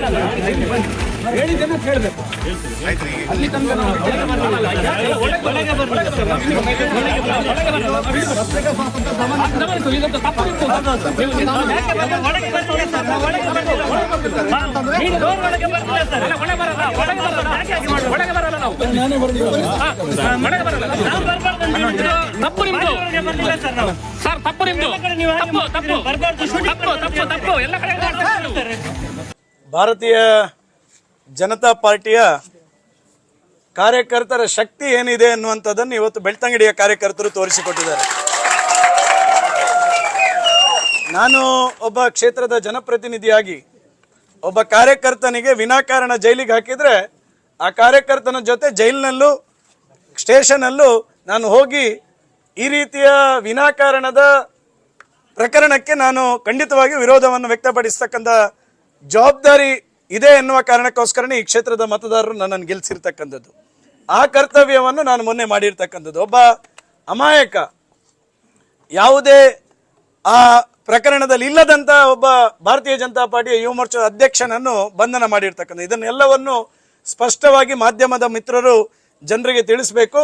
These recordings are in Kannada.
ನಾನು ತಪ್ಪು ನಿಮ್ದು ಸರ್. ತಪ್ಪು ನಿಮ್ದು. ತಪ್ಪು ತಪ್ಪು. ತಪ್ಪು ತಪ್ಪು ತಪ್ಪು. ಎಲ್ಲ ಕಡೆ. ಭಾರತೀಯ ಜನತಾ ಪಾರ್ಟಿಯ ಕಾರ್ಯಕರ್ತರ ಶಕ್ತಿ ಏನಿದೆ ಅನ್ನುವಂಥದ್ದನ್ನು ಇವತ್ತು ಬೆಳ್ತಂಗಡಿಯ ಕಾರ್ಯಕರ್ತರು ತೋರಿಸಿಕೊಟ್ಟಿದ್ದಾರೆ. ನಾನು ಒಬ್ಬ ಕ್ಷೇತ್ರದ ಜನಪ್ರತಿನಿಧಿಯಾಗಿ ಒಬ್ಬ ಕಾರ್ಯಕರ್ತನಿಗೆ ವಿನಾಕಾರಣ ಜೈಲಿಗೆ ಹಾಕಿದ್ರೆ ಆ ಕಾರ್ಯಕರ್ತನ ಜೊತೆ ಜೈಲಿನಲ್ಲೂ, ಸ್ಟೇಷನಲ್ಲೂ ನಾನು ಹೋಗಿ ಈ ರೀತಿಯ ವಿನಾಕಾರಣದ ಪ್ರಕರಣಕ್ಕೆ ನಾನು ಖಂಡಿತವಾಗಿ ವಿರೋಧವನ್ನು ವ್ಯಕ್ತಪಡಿಸ್ತಕ್ಕಂಥ ಜವಾಬ್ದಾರಿ ಇದೆ ಎನ್ನುವ ಕಾರಣಕ್ಕೋಸ್ಕರನೇ ಈ ಕ್ಷೇತ್ರದ ಮತದಾರರು ನನ್ನನ್ನು ಗೆಲ್ಲಿಸಿರ್ತಕ್ಕಂಥದ್ದು ಆ ಕರ್ತವ್ಯವನ್ನು ನಾನು ಮೊನ್ನೆ ಮಾಡಿರ್ತಕ್ಕಂಥದ್ದು. ಒಬ್ಬ ಅಮಾಯಕ, ಯಾವುದೇ ಆ ಪ್ರಕರಣದಲ್ಲಿ ಇಲ್ಲದಂತ ಒಬ್ಬ ಭಾರತೀಯ ಜನತಾ ಪಾರ್ಟಿಯ ಯುವ ಮೋರ್ಚಾ ಅಧ್ಯಕ್ಷನನ್ನು ಬಂಧನ ಮಾಡಿರ್ತಕ್ಕಂಥ ಇದನ್ನೆಲ್ಲವನ್ನು ಸ್ಪಷ್ಟವಾಗಿ ಮಾಧ್ಯಮದ ಮಿತ್ರರು ಜನರಿಗೆ ತಿಳಿಸಬೇಕು.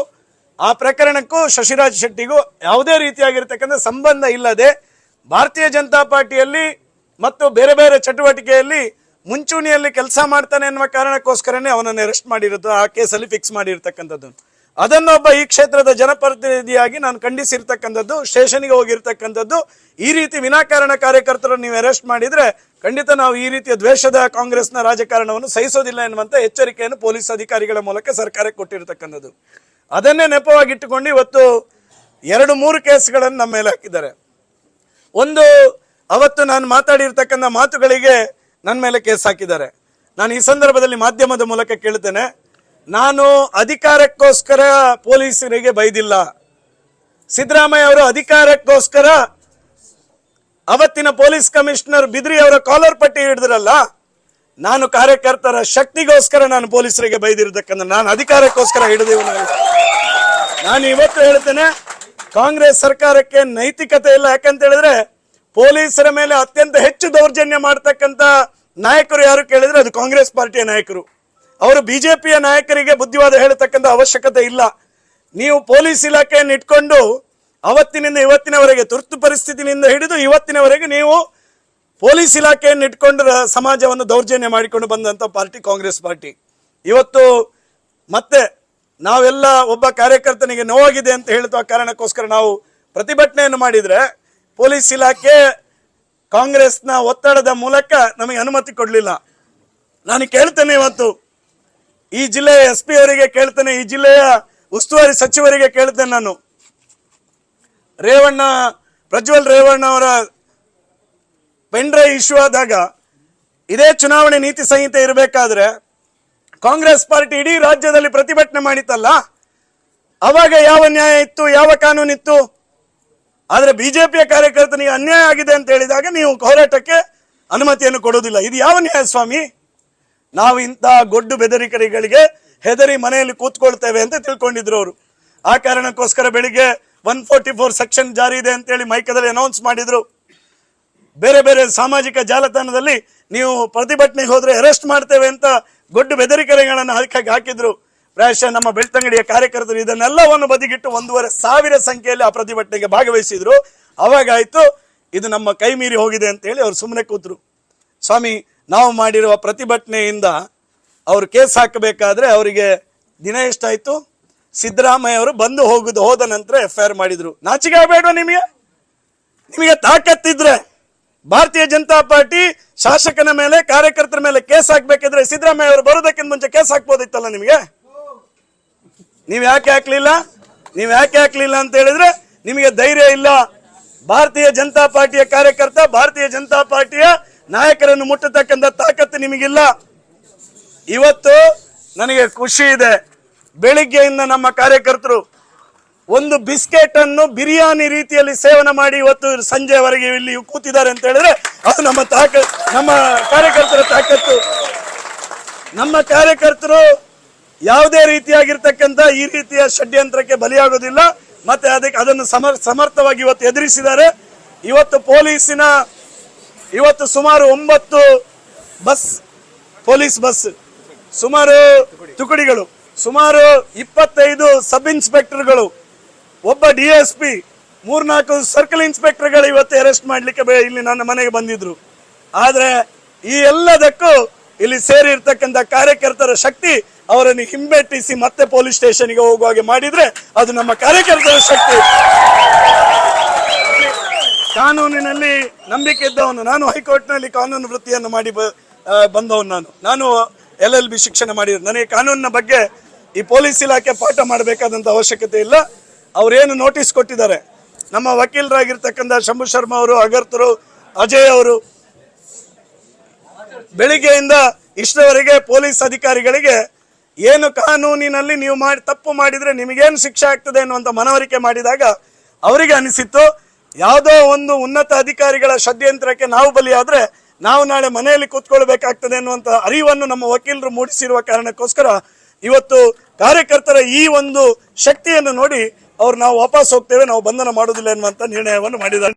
ಆ ಪ್ರಕರಣಕ್ಕೂ ಶಶಿರಾಜ್ ಶೆಟ್ಟಿಗೂ ಯಾವುದೇ ರೀತಿಯಾಗಿರ್ತಕ್ಕಂಥ ಸಂಬಂಧ ಇಲ್ಲದೆ ಭಾರತೀಯ ಜನತಾ ಪಾರ್ಟಿಯಲ್ಲಿ ಮತ್ತು ಬೇರೆ ಬೇರೆ ಚಟುವಟಿಕೆಯಲ್ಲಿ ಮುಂಚೂಣಿಯಲ್ಲಿ ಕೆಲಸ ಮಾಡ್ತಾನೆ ಎನ್ನುವ ಕಾರಣಕ್ಕೋಸ್ಕರನೇ ಅವನನ್ನು ಅರೆಸ್ಟ್ ಮಾಡಿರೋದು, ಆ ಕೇಸಲ್ಲಿ ಫಿಕ್ಸ್ ಮಾಡಿರ್ತಕ್ಕಂಥದ್ದು. ಅದನ್ನೊಬ್ಬ ಈ ಕ್ಷೇತ್ರದ ಜನಪ್ರತಿನಿಧಿಯಾಗಿ ನಾನು ಖಂಡಿಸಿರ್ತಕ್ಕಂಥದ್ದು, ಸ್ಟೇಷನ್ಗೆ ಹೋಗಿರ್ತಕ್ಕಂಥದ್ದು, ಈ ರೀತಿ ವಿನಾಕಾರಣ ಕಾರ್ಯಕರ್ತರನ್ನು ನೀವು ಅರೆಸ್ಟ್ ಮಾಡಿದ್ರೆ ಖಂಡಿತ ನಾವು ಈ ರೀತಿಯ ದ್ವೇಷದ ಕಾಂಗ್ರೆಸ್ನ ರಾಜಕಾರಣವನ್ನು ಸಹಿಸೋದಿಲ್ಲ ಎನ್ನುವಂತ ಎಚ್ಚರಿಕೆಯನ್ನು ಪೊಲೀಸ್ ಅಧಿಕಾರಿಗಳ ಮೂಲಕ ಸರ್ಕಾರಕ್ಕೆ ಕೊಟ್ಟಿರ್ತಕ್ಕಂಥದ್ದು. ಅದನ್ನೇ ನೆಪವಾಗಿಟ್ಟುಕೊಂಡು ಇವತ್ತು ಎರಡು, ಮೂರು ಕೇಸ್ಗಳನ್ನು ನಮ್ಮ ಮೇಲೆ ಹಾಕಿದ್ದಾರೆ. ಒಂದು, ಅವತ್ತು ನಾನು ಮಾತಾಡಿರ್ತಕ್ಕಂಥ ಮಾತುಗಳಿಗೆ ನನ್ನ ಮೇಲೆ ಕೇಸ್ ಹಾಕಿದ್ದಾರೆ. ನಾನು ಈ ಸಂದರ್ಭದಲ್ಲಿ ಮಾಧ್ಯಮದ ಮೂಲಕ ಕೇಳ್ತೇನೆ, ನಾನು ಅಧಿಕಾರಕ್ಕೋಸ್ಕರ ಪೊಲೀಸರಿಗೆ ಬೈದಿಲ್ಲ. ಸಿದ್ದರಾಮಯ್ಯ ಅವರು ಅಧಿಕಾರಕ್ಕೋಸ್ಕರ ಅವತ್ತಿನ ಪೊಲೀಸ್ ಕಮಿಷನರ್ ಬಿದ್ರಿ ಅವರ ಕಾಲರ್ ಪಟ್ಟಿ ಹಿಡಿದ್ರಲ್ಲ, ನಾನು ಕಾರ್ಯಕರ್ತರ ಶಕ್ತಿಗೋಸ್ಕರ ನಾನು ಪೊಲೀಸರಿಗೆ ಬೈದಿರ್ತಕ್ಕಂಥ ನಾನು ಅಧಿಕಾರಕ್ಕೋಸ್ಕರ ಹಿಡಿದಿವನಲ್ಲ ನಾನು ಇವತ್ತು ಹೇಳ್ತೇನೆ, ಕಾಂಗ್ರೆಸ್ ಸರ್ಕಾರಕ್ಕೆ ನೈತಿಕತೆ ಇಲ್ಲ. ಯಾಕಂತ ಹೇಳಿದ್ರೆ ಪೊಲೀಸರ ಮೇಲೆ ಅತ್ಯಂತ ಹೆಚ್ಚು ದೌರ್ಜನ್ಯ ಮಾಡ್ತಕ್ಕಂಥ ನಾಯಕರು ಯಾರು ಕೇಳಿದ್ರೆ ಅದು ಕಾಂಗ್ರೆಸ್ ಪಾರ್ಟಿಯ ನಾಯಕರು. ಅವರು ಬಿಜೆಪಿಯ ನಾಯಕರಿಗೆ ಬುದ್ಧಿವಾದ ಹೇಳತಕ್ಕಂತ ಅವಶ್ಯಕತೆ ಇಲ್ಲ. ನೀವು ಪೊಲೀಸ್ ಇಲಾಖೆಯನ್ನು ಇಟ್ಕೊಂಡು ಅವತ್ತಿನಿಂದ ಇವತ್ತಿನವರೆಗೆ ತುರ್ತು ಪರಿಸ್ಥಿತಿನಿಂದ ಹಿಡಿದು ಇವತ್ತಿನವರೆಗೆ ನೀವು ಪೊಲೀಸ್ ಇಲಾಖೆಯನ್ನು ಇಟ್ಕೊಂಡು ಸಮಾಜವನ್ನು ದೌರ್ಜನ್ಯ ಮಾಡಿಕೊಂಡು ಬಂದಂತ ಪಾರ್ಟಿ ಕಾಂಗ್ರೆಸ್ ಪಾರ್ಟಿ. ಇವತ್ತು ಮತ್ತೆ ನಾವೆಲ್ಲ ಒಬ್ಬ ಕಾರ್ಯಕರ್ತನಿಗೆ ನೋವಾಗಿದೆ ಅಂತ ಹೇಳುವ ಕಾರಣಕ್ಕೋಸ್ಕರ ನಾವು ಪ್ರತಿಭಟನೆಯನ್ನು ಮಾಡಿದ್ರೆ ಪೊಲೀಸ್ ಇಲಾಖೆ ಕಾಂಗ್ರೆಸ್ನ ಒತ್ತಡದ ಮೂಲಕ ನಮಗೆ ಅನುಮತಿ ಕೊಡಲಿಲ್ಲ. ನಾನು ಕೇಳ್ತೇನೆ ಇವತ್ತು, ಈ ಜಿಲ್ಲೆಯ ಎಸ್ ಪಿ ಅವರಿಗೆ ಕೇಳ್ತೇನೆ, ಈ ಜಿಲ್ಲೆಯ ಉಸ್ತುವಾರಿ ಸಚಿವರಿಗೆ ಕೇಳ್ತೇನೆ ನಾನು. ರೇವಣ್ಣ, ಪ್ರಜ್ವಲ್ ರೇವಣ್ಣ ಅವರ ಪೆಂಡ್ರೈ ಇಶ್ಯೂ ಆದಾಗ, ಇದೇ ಚುನಾವಣೆ ನೀತಿ ಸಂಹಿತೆ ಇರಬೇಕಾದ್ರೆ, ಕಾಂಗ್ರೆಸ್ ಪಾರ್ಟಿ ಇಡೀ ರಾಜ್ಯದಲ್ಲಿ ಪ್ರತಿಭಟನೆ ಮಾಡಿತ್ತಲ್ಲ, ಅವಾಗ ಯಾವ ನ್ಯಾಯ ಇತ್ತು, ಯಾವ ಕಾನೂನು ಇತ್ತು ಆದ್ರೆ ಬಿಜೆಪಿಯ ಕಾರ್ಯಕರ್ತನಿಗೆ ಅನ್ಯಾಯ ಆಗಿದೆ ಅಂತ ಹೇಳಿದಾಗ ನೀವು ಹೋರಾಟಕ್ಕೆ ಅನುಮತಿಯನ್ನು ಕೊಡೋದಿಲ್ಲ ಇದು ಯಾವ ನ್ಯಾಯ ಸ್ವಾಮಿ? ನಾವು ಇಂತಹ ಗೊಡ್ಡು ಬೆದರಿಕರಿಗಳಿಗೆ ಹೆದರಿ ಮನೆಯಲ್ಲಿ ಕೂತ್ಕೊಳ್ತೇವೆ ಅಂತ ತಿಳ್ಕೊಂಡಿದ್ರು ಅವರು. ಆ ಕಾರಣಕ್ಕೋಸ್ಕರ ಬೆಳಿಗ್ಗೆ ಒನ್ ಫೋರ್ಟಿ ಫೋರ್ ಸೆಕ್ಷನ್ ಜಾರಿ ಇದೆ ಅಂತೇಳಿ ಮೈಕದಲ್ಲಿ ಅನೌನ್ಸ್ ಮಾಡಿದ್ರು. ಬೇರೆ ಬೇರೆ ಸಾಮಾಜಿಕ ಜಾಲತಾಣದಲ್ಲಿ ನೀವು ಪ್ರತಿಭಟನೆಗೆ ಹೋದ್ರೆ ಅರೆಸ್ಟ್ ಮಾಡ್ತೇವೆ ಅಂತ ಗೊಡ್ಡು ಬೆದರಿಕೆಗಳನ್ನು ಹಾಕಿ ಹಾಕಿದ್ರು. ಪ್ರಾಯಶಃ ನಮ್ಮ ಬೆಳ್ತಂಗಡಿಯ ಕಾರ್ಯಕರ್ತರು ಇದನ್ನೆಲ್ಲವನ್ನು ಬದಿಗಿಟ್ಟು ಒಂದೂವರೆ ಸಾವಿರ ಸಂಖ್ಯೆಯಲ್ಲಿ ಆ ಪ್ರತಿಭಟನೆಗೆ ಭಾಗವಹಿಸಿದ್ರು. ಅವಾಗಾಯ್ತು ಇದು ನಮ್ಮ ಕೈ ಮೀರಿ ಹೋಗಿದೆ ಅಂತ ಹೇಳಿ ಅವರು ಸುಮ್ಮನೆ ಕೂತರು. ಸ್ವಾಮಿ, ನಾವು ಮಾಡಿರುವ ಪ್ರತಿಭಟನೆಯಿಂದ ಅವರು ಕೇಸ್ ಹಾಕಬೇಕಾದ್ರೆ ಅವರಿಗೆ ದಿನ ಎಷ್ಟಾಯ್ತು? ಸಿದ್ದರಾಮಯ್ಯ ಅವರು ಬಂದು ಹೋಗುದು ಹೋದ ನಂತರ ಎಫ್ ಐ ಆರ್ ಮಾಡಿದ್ರು. ನಾಚಿಕೆ ಆಗಬೇಡ ನಿಮಗೆ? ನಿಮಗೆ ತಾಕತ್ತಿದ್ರೆ ಭಾರತೀಯ ಜನತಾ ಪಾರ್ಟಿ ಶಾಸಕನ ಮೇಲೆ ಕಾರ್ಯಕರ್ತರ ಮೇಲೆ ಕೇಸ್ ಹಾಕ್ಬೇಕಿದ್ರೆ ಸಿದ್ದರಾಮಯ್ಯ ಅವರು ಬರೋದಕ್ಕಿಂತ ಮುಂಚೆ ಕೇಸ್ ಹಾಕ್ಬೋದಿತ್ತಲ್ಲ ನಿಮಗೆ? ನೀವ್ ಯಾಕೆ ಹಾಕ್ಲಿಲ್ಲ? ನೀವು ಯಾಕೆ ಹಾಕ್ಲಿಲ್ಲ ಅಂತ ಹೇಳಿದ್ರೆ ನಿಮಗೆ ಧೈರ್ಯ ಇಲ್ಲ. ಭಾರತೀಯ ಜನತಾ ಪಾರ್ಟಿಯ ಕಾರ್ಯಕರ್ತ, ಭಾರತೀಯ ಜನತಾ ಪಾರ್ಟಿಯ ನಾಯಕರನ್ನು ಮುಟ್ಟತಕ್ಕಂಥ ತಾಕತ್ತು ನಿಮಗಿಲ್ಲ. ಇವತ್ತು ನನಗೆ ಖುಷಿ ಇದೆ. ಬೆಳಿಗ್ಗೆಯಿಂದ ನಮ್ಮ ಕಾರ್ಯಕರ್ತರು ಒಂದು ಬಿಸ್ಕೆಟ್ ಅನ್ನು ಬಿರಿಯಾನಿ ರೀತಿಯಲ್ಲಿ ಸೇವನೆ ಮಾಡಿ ಇವತ್ತು ಸಂಜೆವರೆಗೆ ಇಲ್ಲಿ ಕೂತಿದ್ದಾರೆ ಅಂತ ಹೇಳಿದ್ರೆ ಅದು ನಮ್ಮ ತಾಕ, ನಮ್ಮ ಕಾರ್ಯಕರ್ತರ ತಾಕತ್ತು. ನಮ್ಮ ಕಾರ್ಯಕರ್ತರು ಯಾವುದೇ ರೀತಿಯಾಗಿರ್ತಕ್ಕಂಥ ಈ ರೀತಿಯ ಷಡ್ಯಂತ್ರಕ್ಕೆ ಬಲಿಯಾಗೋದಿಲ್ಲ ಮತ್ತೆ ಅದಕ್ಕೆ ಅದನ್ನು ಸಮರ್, ಸಮರ್ಥವಾಗಿ ಇವತ್ತು ಎದುರಿಸಿದ್ದಾರೆ. ಇವತ್ತು ಪೊಲೀಸಿನ, ಇವತ್ತು ಸುಮಾರು ಒಂಬತ್ತು ಬಸ್, ಪೊಲೀಸ್ ಬಸ್, ಸುಮಾರು ತುಕಡಿಗಳು, ಸುಮಾರು ಇಪ್ಪತ್ತೈದು ಸಬ್ ಇನ್ಸ್ಪೆಕ್ಟರ್ಗಳು, ಒಬ್ಬ ಡಿ ಎಸ್ ಪಿ, ಮೂರ್ನಾಲ್ಕು ಸರ್ಕಲ್ ಇನ್ಸ್ಪೆಕ್ಟರ್ಗಳು ಇವತ್ತು ಅರೆಸ್ಟ್ ಮಾಡಲಿಕ್ಕೆ ಇಲ್ಲಿ ನನ್ನ ಮನೆಗೆ ಬಂದಿದ್ರು. ಆದರೆ ಈ ಎಲ್ಲದಕ್ಕೂ ಇಲ್ಲಿ ಸೇರಿರ್ತಕ್ಕಂಥ ಕಾರ್ಯಕರ್ತರ ಶಕ್ತಿ ಅವರನ್ನು ಹಿಂಬೆಟ್ಟಿಸಿ ಮತ್ತೆ ಪೊಲೀಸ್ ಸ್ಟೇಷನ್ಗೆ ಹೋಗುವ ಹಾಗೆ ಮಾಡಿದ್ರೆ ಅದು ನಮ್ಮ ಕಾರ್ಯಕರ್ತರ ಶಕ್ತಿ. ಕಾನೂನಿನಲ್ಲಿ ನಂಬಿಕೆ ಇದ್ದವನು, ನಾನು ಹೈಕೋರ್ಟ್ನಲ್ಲಿ ಕಾನೂನು ವೃತ್ತಿಯನ್ನು ಮಾಡಿ ಬಂದವನು ನಾನು. ನಾನು ಎಲ್ ಎಲ್ ಬಿ ಶಿಕ್ಷಣ ಮಾಡಿದ್ರು ನನಗೆ ಕಾನೂನಿನ ಬಗ್ಗೆ ಈ ಪೊಲೀಸ್ ಇಲಾಖೆ ಪಾಠ ಮಾಡಬೇಕಾದಂತ ಅವಶ್ಯಕತೆ ಇಲ್ಲ. ಅವರೇನು ನೋಟಿಸ್ ಕೊಟ್ಟಿದ್ದಾರೆ? ನಮ್ಮ ವಕೀಲರಾಗಿರ್ತಕ್ಕಂಥ ಶಂಭು ಶರ್ಮಾ ಅವರು ಅಗರ್ತರು ಅಜಯ್ ಅವರು ಬೆಳಿಗ್ಗೆಯಿಂದ ಇಷ್ಟವರೆಗೆ ಪೊಲೀಸ್ ಅಧಿಕಾರಿಗಳಿಗೆ ಏನು ಕಾನೂನಿನಲ್ಲಿ ನೀವು ಮಾಡಿ ತಪ್ಪು ಮಾಡಿದ್ರೆ ನಿಮಗೇನು ಶಿಕ್ಷೆ ಆಗ್ತದೆ ಅನ್ನುವಂಥ ಮನವರಿಕೆ ಮಾಡಿದಾಗ ಅವರಿಗೆ ಅನಿಸಿತ್ತು, ಯಾವುದೋ ಒಂದು ಉನ್ನತ ಅಧಿಕಾರಿಗಳ ಷಡ್ಯಂತ್ರಕ್ಕೆ ನಾವು ಬಲಿಯಾದರೆ ನಾವು ನಾಳೆ ಮನೆಯಲ್ಲಿ ಕೂತ್ಕೊಳ್ಬೇಕಾಗ್ತದೆ ಅನ್ನುವಂಥ ಅರಿವನ್ನು ನಮ್ಮ ವಕೀಲರು ಮೂಡಿಸಿರುವ ಕಾರಣಕ್ಕೋಸ್ಕರ ಇವತ್ತು ಕಾರ್ಯಕರ್ತರ ಈ ಒಂದು ಶಕ್ತಿಯನ್ನು ನೋಡಿ ಅವ್ರು ನಾವು ವಾಪಸ್ ಹೋಗ್ತೇವೆ, ನಾವು ಬಂಧನ ಮಾಡುವುದಿಲ್ಲ ಎನ್ನುವಂಥ ನಿರ್ಣಯವನ್ನು ಮಾಡಿದ್ದಾರೆ.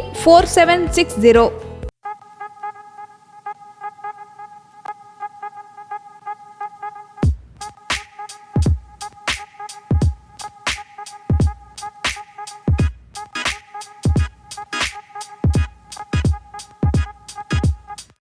four seven six zero